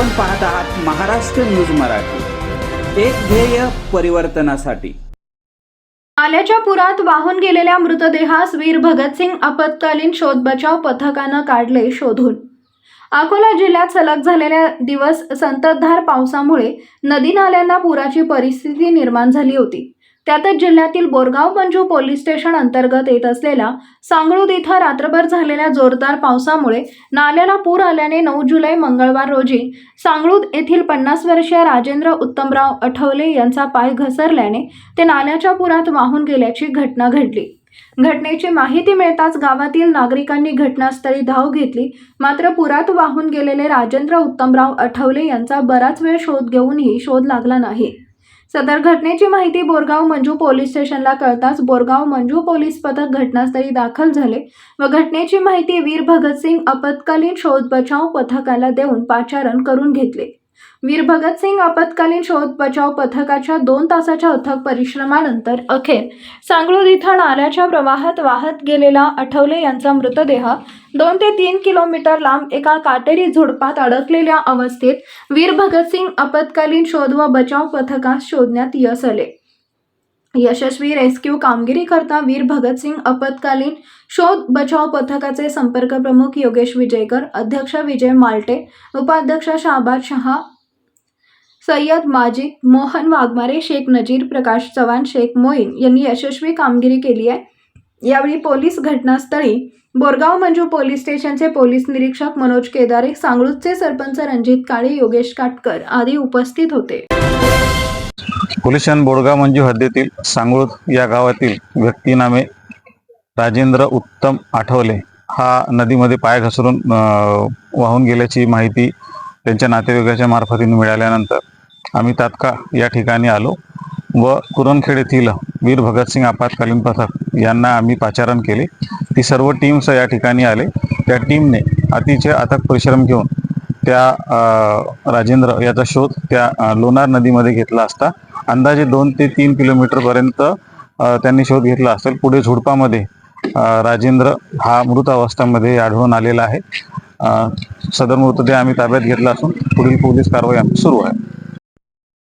आपण पाहत आहात महाराष्ट्र न्यूज मराठी. एक ध्येय परिवर्तनासाठी. आल्याच्या पुरात वाहून गेलेल्या मृतदेहास वीर भगतसिंग आपत्कालीन शोध बचाव पथकानं काढले शोधून. अकोला जिल्ह्यात सलग झालेल्या दिवस संततधार पावसामुळे नदी नाल्यांना पुराची परिस्थिती निर्माण झाली होती. त्यातच जिल्ह्यातील बोरगाव मंजू पोलीस स्टेशन अंतर्गत येत असलेल्या सांगळूद इथं रात्रभर झालेल्या जोरदार पावसामुळे नाल्याला पूर आल्याने नऊ जुलै मंगळवार रोजी सांगळूद येथील पन्नास वर्षीय राजेंद्र उत्तमराव आठवले यांचा पाय घसरल्याने ते नाल्याच्या पुरात वाहून गेल्याची घटना घडली. घटनेची माहिती मिळताच गावातील नागरिकांनी घटनास्थळी धाव घेतली. मात्र पुरात वाहून गेलेले राजेंद्र उत्तमराव आठवले यांचा बराच वेळ शोध घेऊनही शोध लागला नाही. सदर घटनेची माहिती बोरगाव मंजू पोलीस स्टेशनला कळताच बोरगाव मंजू पोलीस पथक घटनास्थळी दाखल झाले व घटनेची माहिती वीर भगतसिंग आपत्कालीन शोध बचाव पथकाला देऊन पाचारण करून घेतले. वीर भगतसिंग आपत्कालीन शोध बचाव पथकाच्या दोन तासाच्या अथक परिश्रमानंतर अखेर सांगळूर इथं नाल्याच्या प्रवाहात वाहत गेलेला आठवले यांचा मृतदेह दोन ते तीन किलोमीटर लांब एका काटेरी झुडपात अडकलेल्या अवस्थेत वीर भगतसिंग आपत्कालीन शोध व बचाव पथकास शोधण्यात यश आले. यशस्वी रेस्क्यू कामगिरी करता वीर भगतसिंग आपत्कालीन शोध बचाव पथकाचे संपर्क प्रमुख योगेश विजयकर अध्यक्ष विजय माल्टे उपाध्यक्ष शाहबाद शहा सय्यद माजिद मोहन वाघमारे शेख नजीर प्रकाश चव्हाण शेख मोईन यांनी यशस्वी कामगिरी केली आहे. यावेळी पोलीस घटनास्थळी बोरगाव मंजू पोलीस स्टेशनचे पोलीस निरीक्षक मनोज केदारे सांगळूतचे सरपंच रणजित काळे योगेश काटकर आदी उपस्थित होते. पोलिसांनी बोडगाव मंजू हद्दीतील सांगोळ या गावातील व्यक्तीनामे राजेंद्र उत्तम आठवले. हा नदीमध्ये पाय घसरून वाहून गेल्याची माहिती त्यांच्या नातेवाईकाच्या मार्फतीने मिळाल्यानंतर आम्ही तात्काळ या ठिकाणी आलो व कुरणखेड येथील वीर भगतसिंग आपत्कालीन पथक यांना आम्ही पाचारण केले. ती सर्व टीम्स या ठिकाणी आले. त्या टीमने अतिशय अथक परिश्रम घेऊन त्या राजेंद्र याचा शोध त्या लोणार नदीमध्ये घेतला असता अंदाजे दोन ते तीन किलोमीटरपर्यंत त्यांनी शोध घेतला असेल. पुढे झुडपामध्ये राजेंद्र हा मृत अवस्थामध्ये आढळून आलेला आहे. सदर मृतदेह आम्ही ताब्यात घेतला असून पुढील पोलीस कारवाई आमची सुरू आहे.